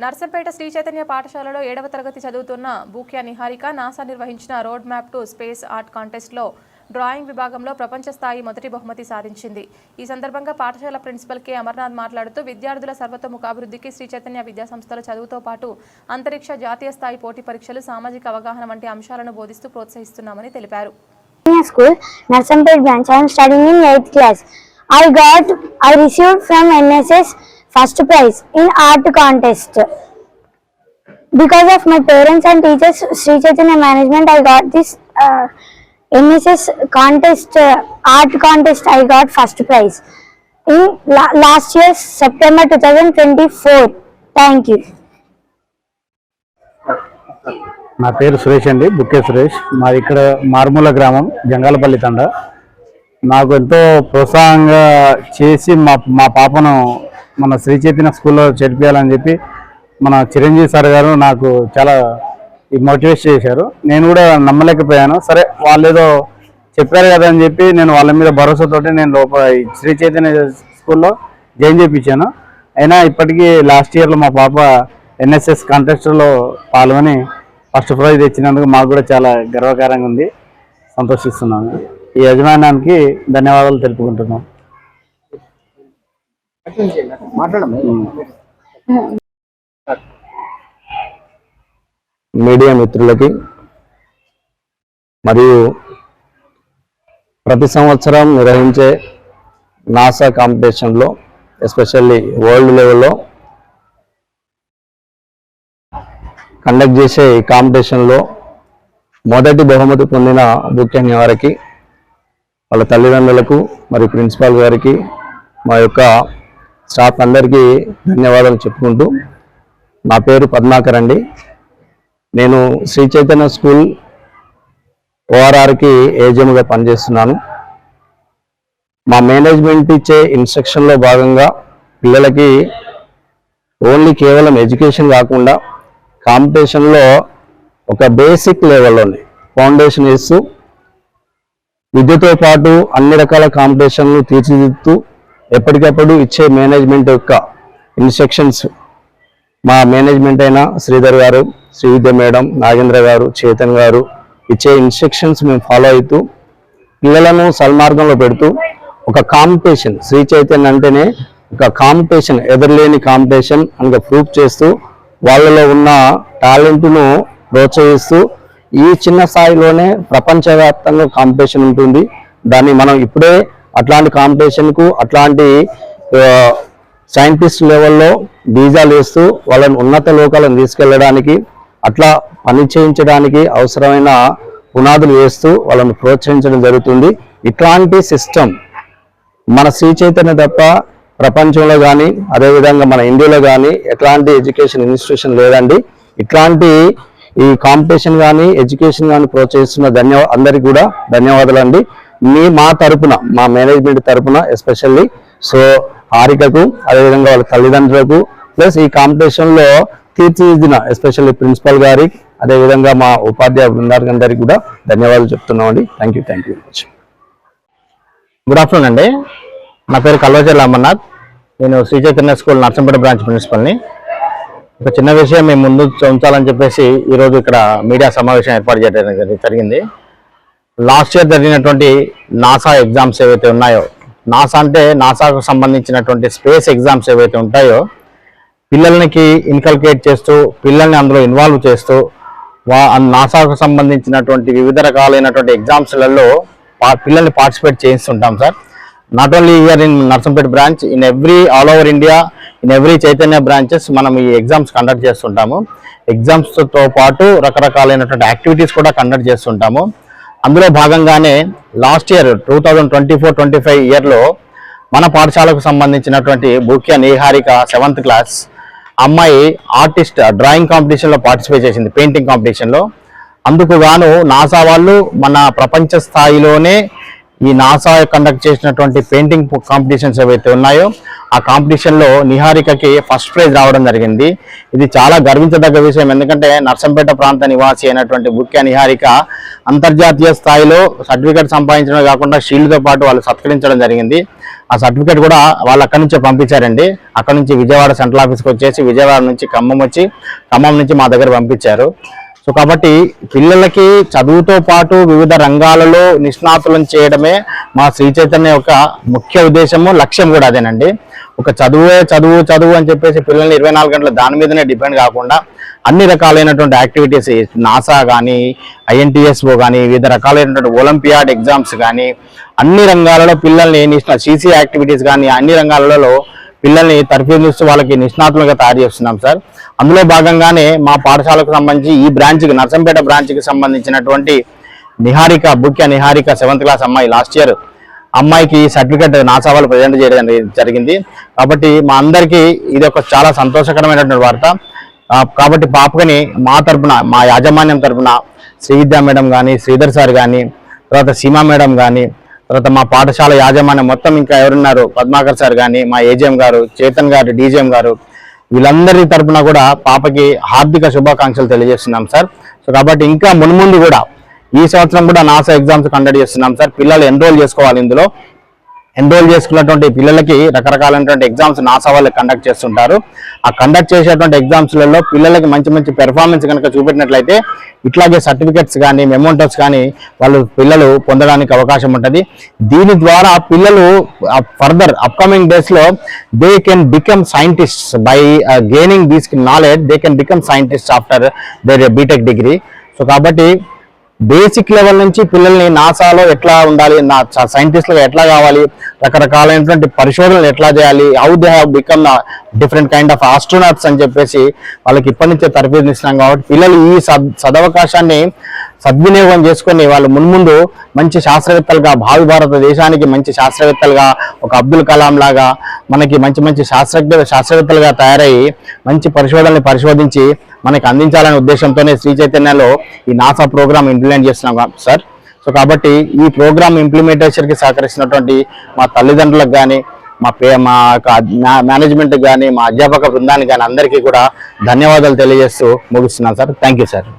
నర్సంపేట శ్రీ చైతన్య పాఠశాలలో ఏడవ తరగతి చదువుతున్న బూక్యా నిహారిక నాసా నిర్వహించిన road map to space art కాంటెస్ట్లో drawing విభాగంలో ప్రపంచ స్థాయి మొదటి బహుమతి సాధించింది ఈ సందర్భంగా పాఠశాల ప్రిన్సిపల్ కె అమర్నాథ్ మాట్లాడుతూ విద్యార్థుల సర్వతోముఖాభివృద్ధికి శ్రీ చైతన్య విద్యా సంస్థల చదువుతో పాటు అంతరిక్ష జాతీయ స్థాయి పోటీ పరీక్షలు సామాజిక అవగాహన వంటి అంశాలను బోధిస్తూ ప్రోత్సహిస్తున్నామని తెలిపారు school school, Narsampet branch. I am studying in 8th class. I got, I received first prize in art contest because of my parents and teachers Sri Chaitanya management I got this M S S contest art contest I got first prize in last year September two thousand twenty four thank you నా పేరు సురేష్ అండి బుక్కే సురేష్. మాది ఇక్కడ మారుమూల గ్రామం జంగాలపల్లి తండ. నాకు ఎంతో ప్రోత్సాహంగా చేసి మా మా పాపను మన శ్రీ చైతన్య స్కూల్లో చేర్పించాలని చెప్పి మన చిరంజీవి సార్ గారు నాకు చాలా మోటివేట్ చేశారు. నేను కూడా నమ్మలేకపోయాను. సరే వాళ్ళు ఏదో చెప్పారు కదా అని చెప్పి నేను వాళ్ళ మీద భరోసాతోటి నేను లోపల శ్రీ చైతన్య స్కూల్లో జాయిన్ చేయించాను. అయినా ఇప్పటికీ లాస్ట్ ఇయర్లో మా పాప ఎన్ఎస్ఎస్ కాంటెస్ట్లో పాల్గొని ఫస్ట్ ప్రైజ్ తెచ్చినందుకు మాకు కూడా చాలా గర్వకారంగా ఉంది. సంతోషిస్తున్నాను. ఈ యజమానానికి ధన్యవాదాలు తెలుపుకుంటున్నాం. మీడియా మిత్రులకి మరియు ప్రతి సంవత్సరం నిర్వహించే నాసా కాంపిటీషన్లో ఎస్పెషల్లీ వరల్డ్ లెవెల్లో కండక్ట్ చేసే ఈ కాంపిటీషన్లో మొదటి బహుమతి పొందిన ముఖ్యంగా వారికి వాళ్ళ తల్లిదండ్రులకు మరియు ప్రిన్సిపాల్ గారికి మా యొక్క స్టాఫ్ అందరికీ ధన్యవాదాలు చెప్పుకుంటూ నా పేరు పద్మాకర్ అండి. నేను శ్రీ చైతన్య స్కూల్ ఓఆర్ఆర్కి ఏజెంట్గా పనిచేస్తున్నాను. మా మేనేజ్మెంట్ ఇచ్చే ఇన్స్ట్రక్షన్లో భాగంగా పిల్లలకి ఓన్లీ కేవలం ఎడ్యుకేషన్ కాకుండా కాంపిటీషన్లో ఒక బేసిక్ లెవెల్లోనే ఫౌండేషన్ ఇస్తూ విద్యతో పాటు అన్ని రకాల కాంపిటీషన్లు తీర్చిదిద్దుతూ ఎప్పటికప్పుడు ఇచ్చే మేనేజ్మెంట్ యొక్క ఇన్స్ట్రక్షన్స్ మా మేనేజ్మెంట్ అయిన శ్రీధర్ గారు శ్రీవిద్య మేడం నాగేంద్ర గారు చేతన్ గారు ఇచ్చే ఇన్స్ట్రక్షన్స్ మేము ఫాలో అవుతూ పిల్లలను సల్మార్గంలో పెడుతూ ఒక కాంపిటీషన్ శ్రీ చైతన్య అంటేనే ఒక కాంపిటీషన్ ఎదురులేని కాంపిటీషన్ అని ప్రూఫ్ చేస్తూ వాళ్ళలో ఉన్న టాలెంట్ను ప్రోత్సహిస్తూ ఈ చిన్న స్థాయిలోనే ప్రపంచవ్యాప్తంగా కాంపిటీషన్ ఉంటుంది. దాన్ని మనం ఇప్పుడే అట్లాంటి కాంపిటీషన్కు అట్లాంటి సైంటిస్ట్ లెవెల్లో బీజాలు వేస్తూ వాళ్ళని ఉన్నత లోకాలను తీసుకెళ్ళడానికి అట్లా పని చేయించడానికి అవసరమైన పునాదులు వేస్తూ వాళ్ళని ప్రోత్సహించడం జరుగుతుంది. ఇట్లాంటి సిస్టమ్ మన శ్రీ చైతన్య తప్ప ప్రపంచంలో కానీ అదేవిధంగా మన ఇండియాలో కానీ ఎట్లాంటి ఎడ్యుకేషన్ ఇన్స్టిట్యూషన్ లేదండి. ఇట్లాంటి ఈ కాంపిటీషన్ కానీ ఎడ్యుకేషన్ కానీ ప్రోత్సహిస్తున్న ధన్యవా అందరికీ కూడా ధన్యవాదాలు అండి మీ మా తరపున మా మేనేజ్మెంట్ తరపున ఎస్పెషల్లీ సో హారికకు అదేవిధంగా వాళ్ళ తల్లిదండ్రులకు ప్లస్ ఈ కాంపిటీషన్లో తీర్చిదిద్దిన ఎస్పెషల్లీ ప్రిన్సిపల్ గారికి అదేవిధంగా మా ఉపాధ్యాయ బృందానికి అందరికీ కూడా ధన్యవాదాలు చెప్తున్నామండి. Thank you thank you very much good afternoon అండి. నా పేరు కల్వచర్ల అమర్నాథ్. నేను శ్రీ చైతన్య స్కూల్ నర్సంపేట బ్రాంచ్ ప్రిన్సిపల్ని. ఒక చిన్న విషయం మేము ముందు ఉంచాలని చెప్పేసి ఈరోజు ఇక్కడ మీడియా సమావేశం ఏర్పాటు చేయడం జరిగింది. లాస్ట్ ఇయర్ జరిగినటువంటి నాసా ఎగ్జామ్స్ ఏవైతే ఉన్నాయో నాసా అంటే నాసాకు సంబంధించినటువంటి స్పేస్ ఎగ్జామ్స్ ఏవైతే ఉంటాయో పిల్లలకి ఇన్కల్కేట్ చేస్తూ పిల్లల్ని అందులో ఇన్వాల్వ్ చేస్తూ వా నాసాకు సంబంధించినటువంటి వివిధ రకాలైనటువంటి ఎగ్జామ్స్లలో పా- పిల్లల్ని participate చేయిస్తుంటాం sir. Not only year in Narsampet branch in every all over India in every Chaitanya branches మనం ఈ ఎగ్జామ్స్ కండక్ట్ చేస్తుంటాము. ఎగ్జామ్స్తో పాటు రకరకాలైనటువంటి యాక్టివిటీస్ కూడా కండక్ట్ చేస్తుంటాము. అందులో భాగంగానే last year two thousand twenty four twenty five ఇయర్లో మన పాఠశాలకు సంబంధించినటువంటి బుక్య నిహారిక సెవెంత్ క్లాస్ అమ్మాయి ఆర్టిస్ట్ డ్రాయింగ్ కాంపిటీషన్లో పార్టిసిపేట్ చేసింది పెయింటింగ్ కాంపిటీషన్లో. అందుకు గాను నాసా వాళ్ళు మన ప్రపంచ స్థాయిలోనే ఈ నాసా కండక్ట్ చేసినటువంటి పెయింటింగ్ కాంపిటీషన్స్ ఏవైతే ఉన్నాయో ఆ కాంపిటీషన్లో నిహారికకి ఫస్ట్ ప్రైజ్ రావడం జరిగింది. ఇది చాలా గర్వించదగ్గ విషయం. ఎందుకంటే నర్సంపేట ప్రాంత నివాసి అయినటువంటి బుక్య నిహారిక అంతర్జాతీయ స్థాయిలో సర్టిఫికేట్ సంపాదించడమే కాకుండా షీల్డ్తో పాటు వాళ్ళు సత్కరించడం జరిగింది. ఆ సర్టిఫికేట్ కూడా వాళ్ళు అక్కడి నుంచే పంపించారండి. అక్కడ నుంచి విజయవాడ సెంట్రల్ ఆఫీస్కి వచ్చేసి విజయవాడ నుంచి ఖమ్మం వచ్చి ఖమ్మం నుంచి మా దగ్గర పంపించారు. సో కాబట్టి పిల్లలకి చదువుతో పాటు వివిధ రంగాలలో నిష్ణాతులను చేయడమే మా శ్రీ చైతన్య యొక్క ముఖ్య ఉద్దేశము లక్ష్యం కూడా అదేనండి. ఒక చదువే చదువు చదువు అని చెప్పేసి పిల్లల్ని ఇరవై నాలుగు గంటలు దాని మీదనే డిపెండ్ కాకుండా అన్ని రకాలైనటువంటి యాక్టివిటీస్ నాసా కానీ ఐఎన్టీఎస్ఓ కానీ వివిధ రకాలైనటువంటి ఒలింపియాడ్ ఎగ్జామ్స్ కానీ అన్ని రంగాలలో పిల్లల్ని నిష్ణా సీసీ యాక్టివిటీస్ కానీ అన్ని రంగాలలో పిల్లల్ని తర్ఫీదుస్తూ వాళ్ళకి నిష్ణాతులుగా తయారు చేస్తున్నాం సార్. అందులో భాగంగానే మా పాఠశాలకు సంబంధించి ఈ బ్రాంచ్కి నర్సంపేట బ్రాంచ్కి సంబంధించినటువంటి నిహారిక బుక్య నిహారిక సెవెంత్ క్లాస్ అమ్మాయి లాస్ట్ ఇయర్ అమ్మాయికి సర్టిఫికెట్ నాసా వాళ్ళు ప్రజెంట్ చేయడం జరిగింది. కాబట్టి మా అందరికీ ఇది ఒక చాలా సంతోషకరమైనటువంటి వార్త. కాబట్టి పాపకని మా తరపున మా యాజమాన్యం తరపున శ్రీవిద్యా మేడం కానీ శ్రీధర్ సార్ కానీ తర్వాత సీమా మేడం కానీ తర్వాత మా పాఠశాల యాజమాన్యం మొత్తం ఇంకా ఎవరున్నారు? పద్మాకర్ సార్ కానీ మా ఏజిఎం గారు చేతన్ గారు డీజీఎం గారు వీళ్ళందరి తరపున కూడా పాపకి హార్దిక శుభాకాంక్షలు తెలియజేస్తున్నాం సార్. సో కాబట్టి ఇంకా మున్ముందు కూడా ఈ సంవత్సరం కూడా నాసా ఎగ్జామ్స్ కండక్ట్ చేస్తున్నాం సార్. పిల్లలు ఎన్రోల్ చేసుకోవాలి ఇందులో. ఎన్రోల్ చేసుకున్నటువంటి పిల్లలకి రకరకాలైనటువంటి ఎగ్జామ్స్ నాసా వాళ్ళు కండక్ట్ చేస్తుంటారు. ఆ కండక్ట్ చేసేటువంటి ఎగ్జామ్స్లలో పిల్లలకి మంచి మంచి పెర్ఫార్మెన్స్ కనుక చూపెట్టినట్లయితే ఇట్లాగే సర్టిఫికెట్స్ కానీ మెమోంటోస్ కానీ వాళ్ళు పిల్లలు పొందడానికి అవకాశం ఉంటుంది. దీని ద్వారా పిల్లలు ఫర్దర్ అప్కమింగ్ డేస్లో they can become scientist by gaining these knowledge they can become scientist after their BTech degree so కాబట్టి బేసిక్ లెవెల్ నుంచి పిల్లల్ని నాసాలో ఎట్లా ఉండాలి నా సైంటిస్ట్లో ఎట్లా కావాలి రకరకాలైనటువంటి పరిశోధనలు ఎట్లా చేయాలి how they have become different kind of astronauts అని చెప్పేసి వాళ్ళకి ఇప్పటి నుంచే తరఫీదునిస్తున్నాం కాబట్టి పిల్లలు ఈ సద్ సదవకాశాన్ని సద్వినియోగం చేసుకొని వాళ్ళు మున్ముందు మంచి శాస్త్రవేత్తలుగా భావి భారతదేశానికి మంచి శాస్త్రవేత్తలుగా ఒక అబ్దుల్ కలాం లాగా మనకి మంచి మంచి శాస్త్రజ్ఞ శాస్త్రవేత్తలుగా తయారయ్యి మంచి పరిశోధనలు పరిశోధించి మనకి అందించాలనే ఉద్దేశంతోనే శ్రీ చైతన్యలో ఈ నాసా ప్రోగ్రామ్ ఇంప్లిమెంట్ చేస్తున్నాం సార్. సో కాబట్టి ఈ ప్రోగ్రామ్ ఇంప్లిమెంటేషన్కి సహకరిస్తున్నటువంటి మా తల్లిదండ్రులకు కానీ మా పే మా యొక్క మేనేజ్మెంట్కి కానీ మా అధ్యాపక బృందానికి కానీ అందరికీ కూడా ధన్యవాదాలు తెలియజేస్తూ ముగిస్తున్నాను సార్. Thank you sir